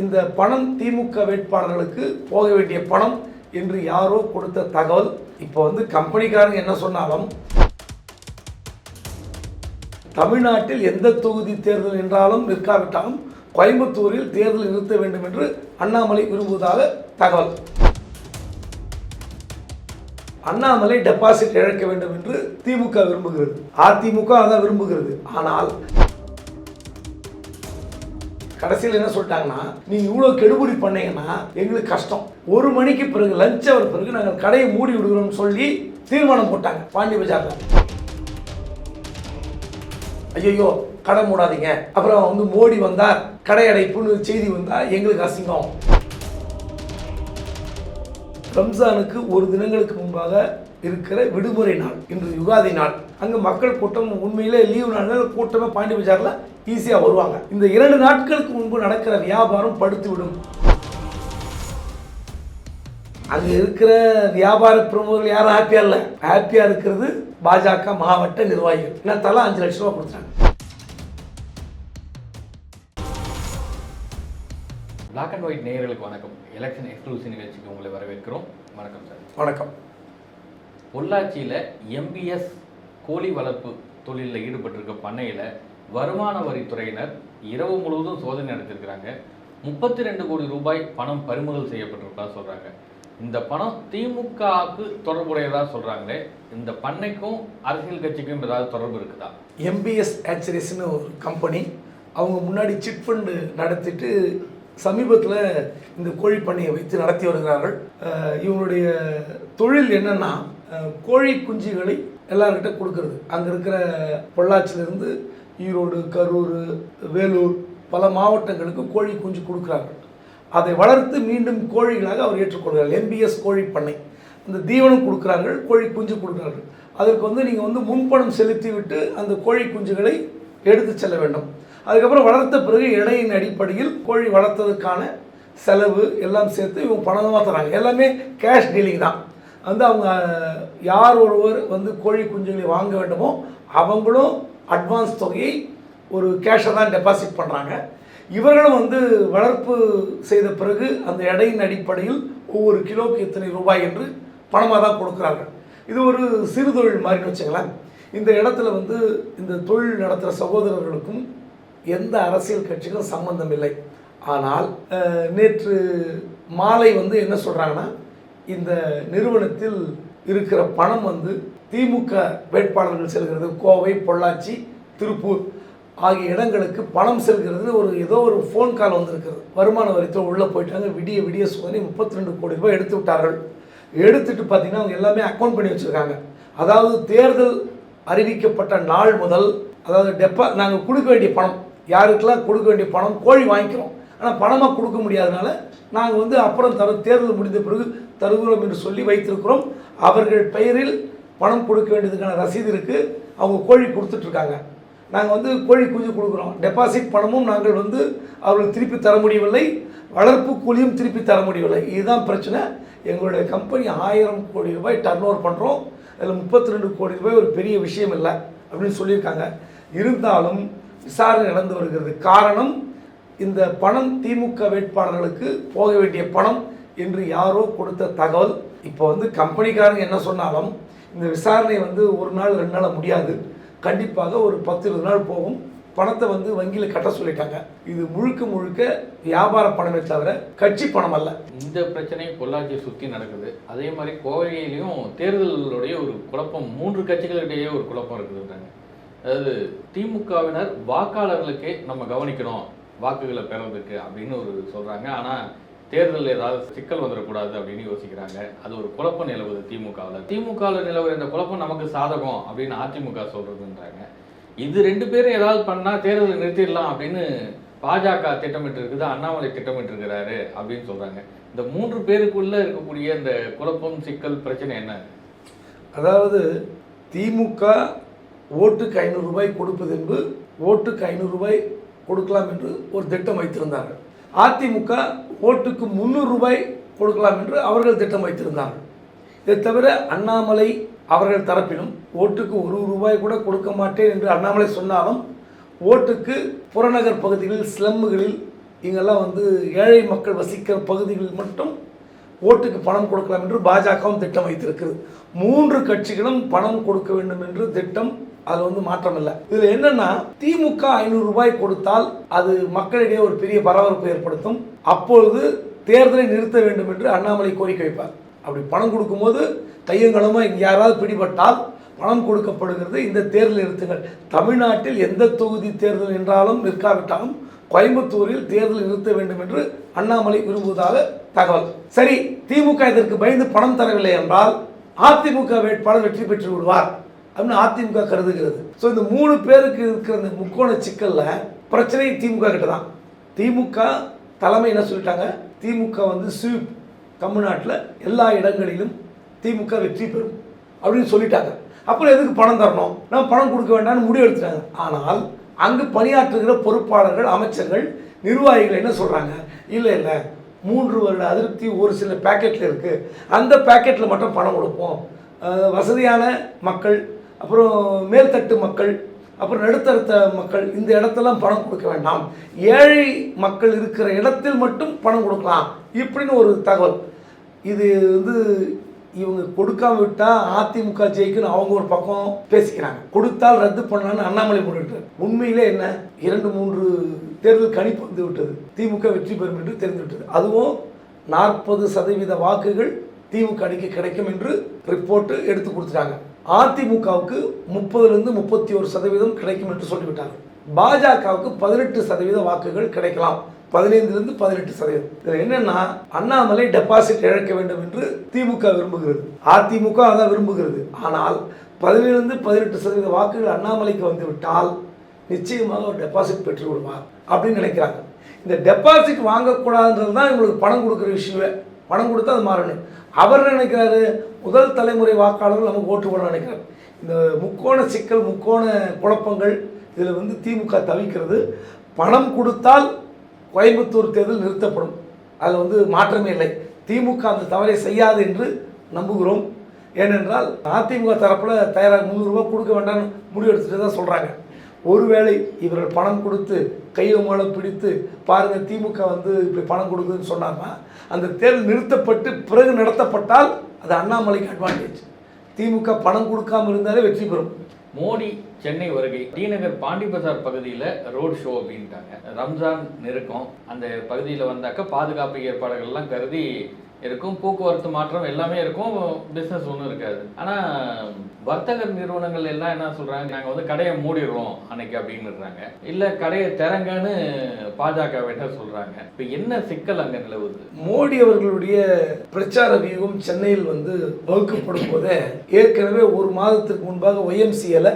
இந்த பணம் திமுக வேட்பாளர்களுக்கு போக வேண்டிய பணம் என்று யாரோ கொடுத்த தகவல். இப்போ வந்து கம்பெனிக்காரங்க என்ன சொன்னாலும் தமிழ்நாட்டில் எந்த தொகுதி தேர்தல் என்றாலும் நிற்காவிட்டாலும் கோயம்புத்தூரில் தேர்தல் நிறுத்த வேண்டும் என்று அண்ணாமலை விரும்புவதாக தகவல். அண்ணாமலை டெபாசிட் இழக்க வேண்டும் என்று திமுக விரும்புகிறது. அதிமுக அதான் விரும்புகிறது. ஆனால் கடைசியில் என்ன சொல்லிட்டாங்கன்னா நீங்கள் இவ்வளோ கெடுபடி பண்ணீங்கன்னா எங்களுக்கு கஷ்டம். ஒரு மணிக்கு பிறகு லஞ்ச் அவர் பிறகு நாங்கள் கடையை மூடி விடுகிறோம்னு சொல்லி தீர்மானம் போட்டாங்க பாண்டி பஜாரில். ஐயோ கடை மூடாதீங்க. அப்புறம் வந்து மோடி வந்தார் கடை அடைப்புன்னு செய்தி வந்தால் எங்களுக்கு அசிங்கம். ரம்ஜானுக்கு ஒரு தினங்களுக்கு முன்பாக இருக்கிற விடுமுறை நாள் இன்று யுகாதி நாள். அங்கே மக்கள் கூட்டம் உண்மையிலே லீவு நாள்கள் கூட்டமே பாண்டி பஜாரில் ஈஸியாக வருவாங்க. இந்த இரண்டு நாட்களுக்கு முன்பு நடக்கிற வியாபாரம் படுத்து விடும் அங்கே இருக்கிற வியாபார பிரமுகர்கள் யாரும் ஹாப்பியாக இல்லை. ஹாப்பியாக இருக்கிறது பாஜக மாவட்ட நிர்வாகிகள். என்ன தலா அஞ்சு லட்ச ரூபா கொடுத்தாங்க Black அண்ட் ஒயிட் நேயர்களுக்கு வணக்கம். எலெக்ஷன் எக்ஸ்க்ளூசிவ் நிகழ்ச்சிக்கு உங்களை வரவேற்கிறோம். வணக்கம் சார். வணக்கம். பொள்ளாச்சியில் எம்பிஎஸ் கோழி வளர்ப்பு தொழிலில் ஈடுபட்டிருக்க பண்ணையில் வருமான வரித்துறையினர் இரவு முழுவதும் சோதனை நடத்தியிருக்கிறாங்க. முப்பத்தி ரெண்டு கோடி ரூபாய் பணம் பறிமுதல் செய்யப்பட்டிருக்கா சொல்கிறாங்க இந்த பணம் திமுகவுக்கு தொடர்புடையதாக சொல்கிறாங்களே இந்த பண்ணைக்கும் அரசியல் கட்சிக்கும் ஏதாவது தொடர்பு இருக்குதா? எம்பிஎஸ் ஹேச்சரிஸ்னு ஒரு கம்பெனி அவங்க முன்னாடி சிட் ஃபண்டு நடத்திட்டு சமீபத்தில் இந்த கோழி பண்ணையை வைத்து நடத்தி வருகிறார்கள். இவங்களுடைய தொழில் என்னென்னா கோழி குஞ்சுகளை எல்லார்கிட்ட கொடுக்கறது. அங்கே இருக்கிற பொள்ளாச்சியிலேருந்து ஈரோடு கரூர் வேலூர் பல மாவட்டங்களுக்கு கோழி குஞ்சு கொடுக்குறாங்க அதை வளர்த்து மீண்டும் கோழிகளாக அவர் ஏற்றுக்கொள்கிறார். எம்பிஎஸ் கோழி பண்ணை. அந்த தீவனம் கொடுக்குறார்கள் கோழி குஞ்சு கொடுக்குறார்கள். அதற்கு வந்து நீங்கள் வந்து முன்பணம் செலுத்தி விட்டு அந்த கோழி குஞ்சுகளை எடுத்து செல்ல வேண்டும். அதுக்கப்புறம் வளர்த்த பிறகு இணையின் அடிப்படையில் கோழி வளர்த்ததுக்கான செலவு எல்லாம் சேர்த்து இவங்க பணமாக தராங்க. எல்லாமே கேஷ் டீலிங் தான். வந்து அவங்க யார் ஒருவர் வந்து கோழி குஞ்சுகளை வாங்க வேண்டுமோ அவங்களும் அட்வான்ஸ் தொகையை ஒரு கேஷை தான் டெபாசிட் பண்ணுறாங்க இவர்களும் வந்து வளர்ப்பு செய்த பிறகு அந்த எடையின் அடிப்படையில் ஒவ்வொரு கிலோக்கு இத்தனை ரூபாய் என்று பணமாக தான் கொடுக்குறார்கள். இது ஒரு சிறு தொழில் மாதிரின்னு வச்சுங்களேன் இந்த இடத்துல வந்து இந்த தொழில் நடத்துகிற சகோதரர்களுக்கும் எந்த அரசியல் கட்சிக்கும் சம்பந்தம் இல்லை. ஆனால் நேற்று மாலை வந்து என்ன சொல்கிறாங்கன்னா இந்த நிறுவனத்தில் இருக்கிற பணம் வந்து திமுக வேட்பாளர்கள் செல்கிறது. கோவை பொள்ளாச்சி திருப்பூர் ஆகிய இடங்களுக்கு பணம் செல்கிறது ஒரு ஏதோ ஒரு ஃபோன் கால் வந்திருக்கிறது. வருமான வரித்துறை உள்ளே போயிட்டாங்க. விடிய விடிய சோதனை முப்பத்தி ரெண்டு கோடி ரூபாய் எடுத்து விட்டார்கள். எடுத்துட்டு பார்த்தீங்கன்னா அவங்க எல்லாமே அக்கௌண்ட் பண்ணி வச்சுருக்காங்க. அதாவது தேர்தல் அறிவிக்கப்பட்ட நாள் முதல் அதாவது டெப்பா நாங்கள் கொடுக்க வேண்டிய பணம் யாருக்கெல்லாம் கொடுக்க வேண்டிய பணம் கோழி வாங்கிக்கிறோம். ஆனால் பணமாக கொடுக்க முடியாதனால நாங்கள் வந்து அப்புறம் தர தேர்தல் முடிந்த பிறகு தருகிறோம் என்று சொல்லி வைத்திருக்கிறோம். அவர்கள் பெயரில் பணம் கொடுக்க வேண்டியதுக்கான ரசீது இருக்குது அவங்க கோழி கொடுத்துட்ருக்காங்க நாங்கள் வந்து கோழி குஞ்சு கொடுக்குறோம். டெபாசிட் பணமும் நாங்கள் வந்து அவர்களுக்கு திருப்பி தர முடியவில்லை. வளர்ப்பு கூலியும் திருப்பி தர முடியவில்லை. இதுதான் பிரச்சனை. எங்களுடைய கம்பெனி ஆயிரம் கோடி ரூபாய் டர்ன் ஓவர் பண்ணுறோம் அதில் முப்பத்தி ரெண்டு கோடி ரூபாய் ஒரு பெரிய விஷயம் இல்லை அப்படின்னு சொல்லியிருக்காங்க. இருந்தாலும் விசாரணை நடந்து வருகிறது. காரணம் இந்த பணம் திமுக வேட்பாளர்களுக்கு போக வேண்டிய பணம் என்று யாரோ கொடுத்த தகவல். இப்போ வந்து கம்பெனிக்காரங்க என்ன சொன்னாலும் இந்த விசாரணை வந்து ஒரு நாள் ரெண்டு நாள் முடியாது. கண்டிப்பாக ஒரு பத்து இருபது நாள் போகும். பணத்தை வந்து வங்கியில் கட்ட சொல்லிட்டாங்க. இது முழுக்க முழுக்க வியாபார பணமே தவிர கட்சி பணம் அல்ல. இந்த பிரச்சனை பொள்ளாச்சியை சுற்றி நடக்குது. அதே மாதிரி கோவையிலையும் தேர்தலுடைய ஒரு குழப்பம் மூன்று கட்சிகளிடையே ஒரு குழப்பம் இருக்குதுன்றாங்க. அதாவது திமுகவினர் வாக்காளர்களுக்கே நம்ம கவனிக்கணும். வாக்குகளை பெறதுக்கு அப்படின்னு ஒரு சொல்கிறாங்க ஆனால் தேர்தலில் ஏதாவது சிக்கல் வந்துடக்கூடாது அப்படின்னு யோசிக்கிறாங்க. அது ஒரு குழப்பம் நிலவுது திமுகவில். திமுகவில் நிலவுற இந்த குழப்பம் நமக்கு சாதகம் அப்படின்னு அதிமுக சொல்கிறதுன்றாங்க இது ரெண்டு பேரும் ஏதாவது பண்ணால் தேர்தலை நிறுத்திடலாம் அப்படின்னு பாஜக திட்டமிட்டு இருக்குது அண்ணாமலை திட்டமிட்டு இருக்கிறாரு அப்படின்னு சொல்கிறாங்க இந்த மூன்று பேருக்குள்ளே இருக்கக்கூடிய இந்த குழப்பம் சிக்கல் பிரச்சனை என்ன? அதாவது திமுக ஓட்டுக்கு ஐநூறுரூபாய் கொடுப்பதென்பு கொடுப்பது என்பது ஓட்டுக்கு ஐநூறுரூபாய் கொடுக்கலாம் என்று ஒரு திட்டம் வைத்திருந்தார்கள். அதிமுக ஓட்டுக்கு முந்நூறு ரூபாய் கொடுக்கலாம் என்று அவர்கள் திட்டம் வைத்திருந்தார்கள். இதை தவிர அண்ணாமலை அவர்கள் தரப்பிலும் ஓட்டுக்கு ஒரு ரூபாய் கூட கொடுக்க மாட்டேன் என்று அண்ணாமலை சொன்னாலும் ஓட்டுக்கு புறநகர் பகுதிகளில் ஸ்லம்முகளில் இங்கெல்லாம் வந்து ஏழை மக்கள் வசிக்கிற பகுதிகளில் மட்டும் ஓட்டுக்கு பணம் கொடுக்கலாம் என்று பாஜகவும் திட்டம் வைத்திருக்கிறது. மூன்று கட்சிகளும் பணம் கொடுக்க வேண்டும் என்று திட்டம் அது வந்து மாற்றம் இல்லை. இதுல என்னன்னா திமுக ஐநூறு ரூபாய் கொடுத்தால் அது மக்களிடையே ஒரு பெரிய பரபரப்பு ஏற்படுத்தும். அப்பொழுது தேர்தலை நிறுத்த வேண்டும் என்று அண்ணாமலை கோரிக்கை வைப்பார். அப்படி பணம் கொடுக்கும்போது கையங்களமா இங்க யாராவது பிடிபட்டால் பணம் கொடுக்கப்படுகிறது. இந்த தேர்தல் நிறுத்துங்கள். தமிழ்நாட்டில் எந்த தொகுதி தேர்தல் என்றாலும் நிற்காவிட்டாலும் கோயம்புத்தூரில் தேர்தல் நிறுத்த வேண்டும் என்று அண்ணாமலை விரும்புவதாக தகவல். சரி திமுக இதற்கு பயந்து பணம் தரவில்லை என்றால் அதிமுக வேட்பாளர் வெற்றி பெற்று விடுவார் அப்படின்னு அதிமுக கருதுகிறது. ஸோ இந்த மூணு பேருக்கு இருக்கிற இந்த முக்கோண சிக்கலில் பிரச்சனை திமுக கிட்ட தான். திமுக தலைமை என்ன சொல்லிட்டாங்க? திமுக வந்து ஸ்வீப் தமிழ்நாட்டில் எல்லா இடங்களிலும் திமுக வெற்றி பெறும் அப்படின்னு சொல்லிட்டாங்க. அப்புறம் எதுக்கு பணம் தரணும்? நம்ம பணம் கொடுக்க வேண்டாம்னு முடிவு எடுத்துட்டாங்க. ஆனால் அங்கு பணியாற்றுகிற பொறுப்பாளர்கள் அமைச்சர்கள் நிர்வாகிகள் என்ன சொல்கிறாங்க இல்லை இல்லை மூன்று வருட அதிருப்தி ஒரு சில பேக்கெட்டில் இருக்குது அந்த பேக்கெட்டில் மட்டும் பணம் கொடுப்போம். வசதியான மக்கள் அப்புறம் மேல்தட்டு மக்கள் அப்புறம் நடுத்தரத்த மக்கள் இந்த இடத்தெல்லாம் பணம் கொடுக்க வேண்டாம். ஏழை மக்கள் இருக்கிற இடத்தில் மட்டும் பணம் கொடுக்கலாம் இப்படின்னு ஒரு தகவல். இது வந்து இவங்க கொடுக்காம விட்டால் அதிமுக ஜெயிக்குன்னு அவங்க ஒரு பக்கம் பேசிக்கிறாங்க. கொடுத்தால் ரத்து பண்ணலான்னு அண்ணாமலை போட்டுட்டு உண்மையிலே என்ன? இரண்டு மூன்று தேர்தல் கணிப்பு வந்து விட்டது. திமுக வெற்றி பெறும் என்று தெரிந்து விட்டது. அதுவும் நாற்பது சதவீத வாக்குகள் திமுக அணிக்கு கிடைக்கும் என்று ரிப்போர்ட்டு எடுத்து கொடுத்துட்டாங்க. அதிமுகவுக்கு முப்பதுலேருந்து முப்பத்தி ஒரு சதவீதம் கிடைக்கும் என்று சொல்லிவிட்டாங்க பாஜகவுக்கு பதினெட்டு சதவீத வாக்குகள் கிடைக்கலாம். பதினைந்துலேருந்து பதினெட்டு சதவீதம். இதில் என்னென்னா அண்ணாமலை டெபாசிட் இழக்க வேண்டும் என்று திமுக விரும்புகிறது. அதிமுக அதான் விரும்புகிறது. ஆனால் பதினேழுலேருந்து பதினெட்டு சதவீத வாக்குகள் அண்ணாமலைக்கு வந்துவிட்டால் நிச்சயமாக ஒரு டெபாசிட் பெற்று விடுவார் அப்படின்னு நினைக்கிறாங்க. இந்த டெபாசிட் வாங்கக்கூடாதுன்றது தான் இவங்களுக்கு பணம் கொடுக்குற விஷயமே. பணம் கொடுத்தா அது மாறணும் அவர் என்ன நினைக்கிறாரு? முதல் தலைமுறை வாக்காளர்கள் நமக்கு ஓட்டு போட நினைக்கிறார். இந்த முக்கோண சிக்கல் முக்கோண குழப்பங்கள் இதில் வந்து திமுக தவிக்கிறது. பணம் கொடுத்தால் கோயம்புத்தூர் தேர்தல் நிறுத்தப்படும். அதில் வந்து மாற்றமே இல்லை. திமுக அந்த தவறை செய்யாது என்று நம்புகிறோம். ஏனென்றால் அதிமுக தரப்பில் தயாராக முந்நூறுரூவா கொடுக்க வேண்டாம்னு முடிவு தான் சொல்கிறாங்க ஒருவேளை இவர்கள் பணம் கொடுத்து கையை மூலம் பிடித்து பாருங்கள் திமுக வந்து இப்படி பணம் கொடுக்குதுன்னு சொன்னாங்கன்னா அந்த தேர்தல் நிறுத்தப்பட்டு பிறகு நடத்தப்பட்டால் அது அண்ணாமலைக்கு அட்வான்டேஜ் திமுக பணம் கொடுக்காம இருந்தாலே வெற்றி பெறும். மோடி சென்னை வருகை. டிநகர் பாண்டி பஜார் பகுதியில் ரோட் ஷோ அப்படின்ட்டாங்க. ரம்ஜான் நெருக்கம். அந்த பகுதியில் வந்தாக்க பாதுகாப்பு ஏற்பாடுகள்லாம் கருதி இருக்கும் போக்குவரத்து மாற்றம் எல்லாமே இருக்கும் பிஸ்னஸ் ஒன்றும் இருக்காது. ஆனால் வர்த்தக நிறுவனங்கள் எல்லாம் என்ன சொல்கிறாங்க நாங்கள் வந்து கடையை மூடிடுறோம் அன்னைக்கு அப்படின்னுறாங்க. இல்லை கடையை திறங்கன்னு பாஜக வேண்ட சொல்கிறாங்க இப்போ என்ன சிக்கல் அங்கே நிலவுது? மோடி அவர்களுடைய பிரச்சார வியூகம் சென்னையில் வந்து வகுக்கப்படும் போதே ஏற்கனவே ஒரு மாதத்துக்கு முன்பாக ஒய்எம்சிஎல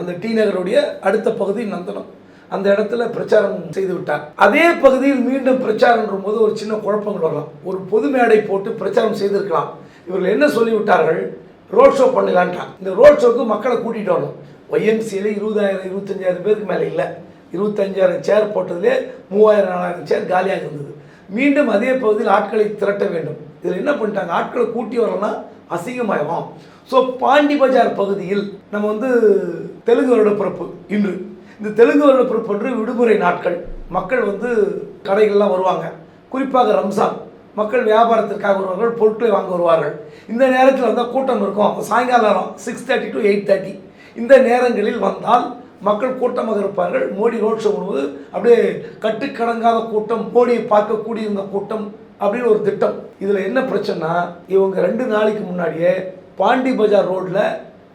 அந்த டி நகருடைய அடுத்த பகுதி நந்தனம். அந்த இடத்துல பிரச்சாரம் செய்து விட்டார். அதே பகுதியில் மீண்டும் பிரச்சாரம் போது ஒரு சின்ன குழப்பங்கள் வரலாம். ஒரு பொது மேடை போட்டு பிரச்சாரம் செய்திருக்கலாம். இவர்கள் என்ன சொல்லிவிட்டார்கள்? ரோட் ஷோ பண்ணலான்ட்டான் இந்த ரோட் ஷோக்கு மக்களை கூட்டிகிட்டு வரணும். ஒய்எம்சியில் இருபதாயிரம் இருபத்தஞ்சாயிரம் பேருக்கு மேலே இல்லை. இருபத்தஞ்சாயிரம் சேர் போட்டதுலே மூவாயிரம் நாலாயிரம் சேர் காலியாக இருந்தது. மீண்டும் அதே பகுதியில் ஆட்களை திரட்ட வேண்டும். இதில் என்ன பண்ணிட்டாங்க? ஆட்களை கூட்டி வரலன்னா அசிங்கமாயிரும். ஸோ பாண்டி பஜார் பகுதியில் நம்ம வந்து தெலுங்கு வருட பிறப்பு இன்று. இந்த தெலுங்கு வருட பிறப்பு விடுமுறை நாட்கள். மக்கள் வந்து கடைகள்லாம் வருவாங்க. குறிப்பாக ரம்ஜான். மக்கள் வியாபாரத்திற்காக வருவார்கள் பொருட்களை வாங்க வருவார்கள். இந்த நேரத்தில் வந்தால் கூட்டம் இருக்கும். சாயங்கால நேரம் six thirty to eight thirty இந்த நேரங்களில் வந்தால் மக்கள் கூட்டமாக இருப்பார்கள். மோடி ரோட் ஷோ உணவு அப்படியே கட்டுக்கடங்காத கூட்டம் மோடியை பார்க்கக்கூடிய இந்த கூட்டம் அப்படின்னு ஒரு திட்டம். இதில் என்ன பிரச்சனைனா இவங்க ரெண்டு நாளைக்கு முன்னாடியே பாண்டி பஜார் ரோட்டில்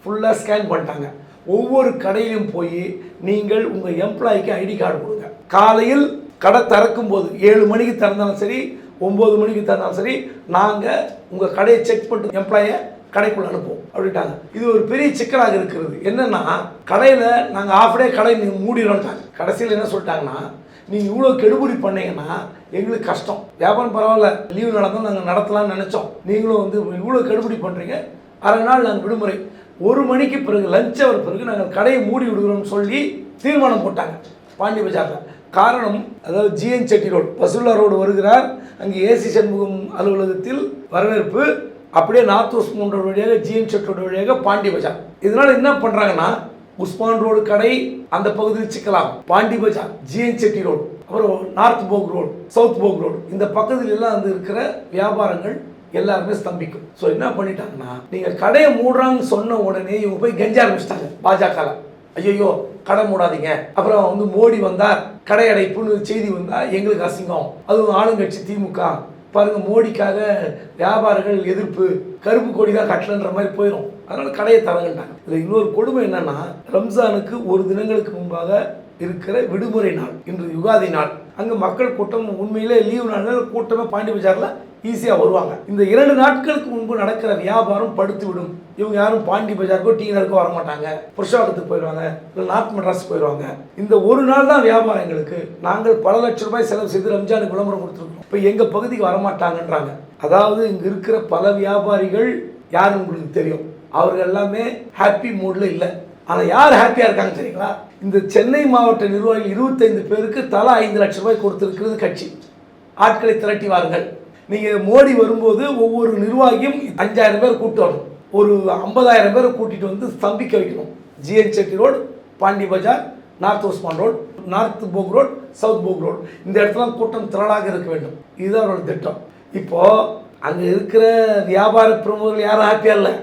ஃபுல்லாக ஸ்கேன் பண்ணிட்டாங்க. ஒவ்வொரு கடையிலும் போய் நீங்கள் உங்கள் எம்ப்ளாய்க்கு ஐடி கார்டு கொடுங்க. காலையில் கடை திறக்கும் போது ஏழு மணிக்கு திறந்தாலும் சரி ஒம்பது மணிக்கு திறந்தாலும் சரி நாங்கள் உங்கள் கடையை செக் பண்ணிட்டு எம்ப்ளாயை கடைக்குள்ள அனுப்புவோம். அப்படின்ட்டாங்க. இது ஒரு பெரிய சிக்கலாக இருக்கிறது. என்னென்னா கடையில் நாங்கள் ஆஃப் டே கடை நீங்கள் மூடிடுறோம்ட்டாங்க கடைசியில் என்ன சொல்லிட்டாங்கன்னா நீங்கள் இவ்வளோ கெடுபடி பண்ணீங்கன்னா எங்களுக்கு கஷ்டம். வியாபாரம் பரவாயில்ல லீவு நடந்தால் நாங்கள் நடத்தலாம்னு நினச்சோம். நீங்களும் வந்து இவ்வளோ கெடுபடி பண்ணுறீங்க அரை நாள் நாங்கள் விடுமுறை. ஒரு மணிக்கு பிறகு லஞ்ச் அவர் பிறகு நாங்கள் கடையை மூடி விடுகிறோம்னு சொல்லி தீர்மானம் போட்டாங்க. பாண்டி பஜாரில் காரணம் அதாவது GN Chetty road Pasullah road வருகிறார். அங்கே ஏசி சண்முகம் அலுவலகத்தில் வரவேற்பு. அப்படியே நார்த் உஸ்மான் ரோடு வழியாக ஜிஎன் செட்டி ரோடு வழியாக பாண்டி பஜார் இதனால் என்ன பண்ணுறாங்கன்னா உஸ்மான் ரோடு கடை அந்த பகுதியில் சிக்கலாம். பாண்டி பஜார் ஜிஎன் செட்டி ரோடு அப்புறம் north Boag road south Boag road இந்த பக்கத்தில் எல்லாம் வந்து இருக்கிற வியாபாரங்கள் எல்லாருமே ஸ்தம்பிக்கும். ஸோ என்ன பண்ணிட்டாங்கன்னா நீங்கள் கடையை மூடுறாங்கன்னு சொன்ன உடனே இவங்க போய் கெஞ்ச ஆரம்பிச்சிட்டாங்க. பாஜக ஐயோ கடை மூடாதீங்க. அப்புறம் வந்து மோடி வந்தார் கடை அடைப்புன்னு செய்தி வந்தால் எங்களுக்கு அசிங்கம். அதுவும் ஆளுங்கட்சி திமுக. பாருங்க மோடிக்காக வியாபாரிகள் எதிர்ப்பு கருப்பு கொடி தான் கட்டலன்ற மாதிரி போயிடும் அதனால் கடையை தரங்கட்டாங்க இதில் இன்னொரு கொடுமை என்னன்னா ரம்ஜானுக்கு ஒரு தினங்களுக்கு முன்பாக இருக்கிற விடுமுறை நாள் இன்று யுகாதி நாள். அங்கே மக்கள் கூட்டம் உண்மையிலே லீவு நாள் கூட்டமே பாண்டி பஜாரில் ஈஸியாக வருவாங்க. இந்த இரண்டு நாட்களுக்கு முன்பு நடக்கிற வியாபாரம் படுத்து விடும். இவங்க யாரும் பாண்டி பஜாருக்கோ டீ நகருக்கோ வர மாட்டாங்க புருஷாகத்துக்கு போயிடுவாங்க. இல்லை நார்த் மெட்ராஸ் போயிடுவாங்க. இந்த ஒரு நாள் தான் வியாபாரம் எங்களுக்கு. நாங்கள் பல லட்சம் ரூபாய் செலவு செய்து ரம்ஜானுக்கு விளம்பரம் கொடுத்துருக்கோம் இப்போ எங்கள் பகுதிக்கு வரமாட்டாங்கன்றாங்க. அதாவது இங்கே இருக்கிற பல வியாபாரிகள் யாருன்னு உங்களுக்கு தெரியும். அவர்கள் எல்லாமே ஹாப்பி மூடில் இல்லை. ஆனால் யார் ஹாப்பியாக இருக்காங்க தெரியுங்களா? இந்த சென்னை மாவட்ட நிர்வாகிகள் இருபத்தைந்து பேருக்கு தலா ஐந்து லட்சம் ரூபாய் கொடுத்துருக்கிறது கட்சி. ஆட்களை திரட்டி வாருங்கள். நீங்கள் மோடி வரும்போது ஒவ்வொரு நிர்வாகியும் அஞ்சாயிரம் பேர் கூட்டு வரணும் ஒரு ஐம்பதாயிரம் பேரை கூட்டிகிட்டு வந்து ஸ்தம்பிக்க வைக்கணும். GN Chetty road Pondy Bazaar north Usman road north Boag road south Boag road. இந்த இடத்துல கூட்டம் திரளாக இருக்க வேண்டும். இதுதான் அவரோட திட்டம். இப்போது அங்கே இருக்கிற வியாபார பிரமுகர்கள் யாரும் ஹாப்பியாக இல்லை.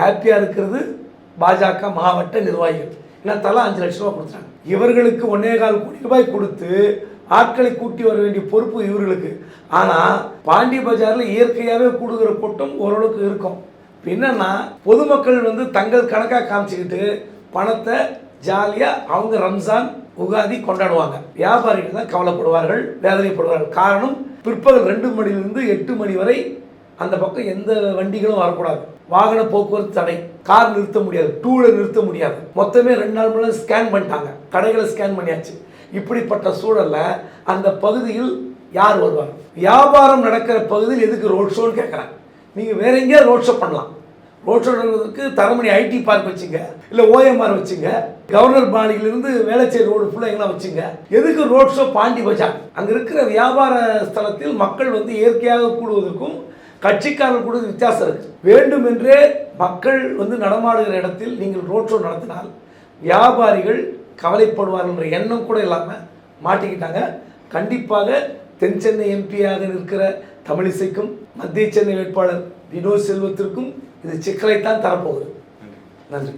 ஹாப்பியாக இருக்கிறது பாஜக மாவட்ட நிர்வாகிகள். ஏன்னா தலா அஞ்சு லட்ச ரூபா கொடுத்துட்டாங்க. இவர்களுக்கு ஒன்னே கால் கோடி ரூபாய் கொடுத்து ஆட்களை கூட்டி வர வேண்டிய பொறுப்பு இவர்களுக்கு. ஆனால் பாண்டி பஜாரில் இயற்கையாகவே கூடுகிற கூட்டம் ஓரளவுக்கு இருக்கும். என்னென்னா பொதுமக்கள் வந்து தங்கள் கணக்காக காமிச்சுக்கிட்டு பணத்தை ஜாலியாக அவங்க ரம்ஜான் உகாதி கொண்டாடுவாங்க. வியாபாரிகள் தான் கவலைப்படுவார்கள் வேதனைப்படுவார்கள். காரணம் பிற்பகல் ரெண்டு மணிலிருந்து எட்டு மணி வரை அந்த பக்கம் எந்த வண்டிகளும் வரக்கூடாது. வாகன போக்குவரத்து தடை. கார் நிறுத்த முடியாது டூ வீலர் நிறுத்த முடியாது. மொத்தமே ரெண்டு நாள் முன்னாடி ஸ்கேன் பண்ணிட்டாங்க. கடைகளை ஸ்கேன் பண்ணியாச்சு. இப்படிப்பட்ட சூழல்ல அந்த பகுதியில் யார் வருவார்? வியாபாரம் நடக்கிற பகுதியில் எதுக்கு ரோட் ஷோன்னு கேட்குறேன் நீங்கள் வேற எங்கேயாவது ரோட் ஷோ பண்ணலாம். ரோட் ஷோ நடக்கிறதுக்கு தரமணி ஐடி பார்க் வச்சுங்க. இல்லை ஓஎம்ஆர் வச்சுங்க. கவர்னர் பாணியிலிருந்து வேளச்சேரி ரோடு ஃபுல்லாக எங்கெல்லாம் வச்சுங்க. எதுக்கு ரோட் ஷோ பாண்டி பஜார்? அங்கே இருக்கிற வியாபார ஸ்தலத்தில் மக்கள் வந்து இயற்கையாக கூடுவதற்கும் கட்சிக்காரர்கள் கூட வித்தியாசம் இருக்கு. வேண்டுமென்றே மக்கள் வந்து நடமாடுகிற இடத்தில் நீங்கள் ரோட் ஷோ நடத்தினால் வியாபாரிகள் கவலைப்படுவார்கள் எண்ணம் கூட இல்லாமல் மாட்டிக்கிட்டாங்க. கண்டிப்பாக தென் சென்னை எம்பியாக இருக்கிற தமிழிசைக்கும் மத்திய சென்னை வேட்பாளர் வினோத் செல்வத்திற்கும் இது சிக்கலைத்தான் தரப்போகுது. நன்றி.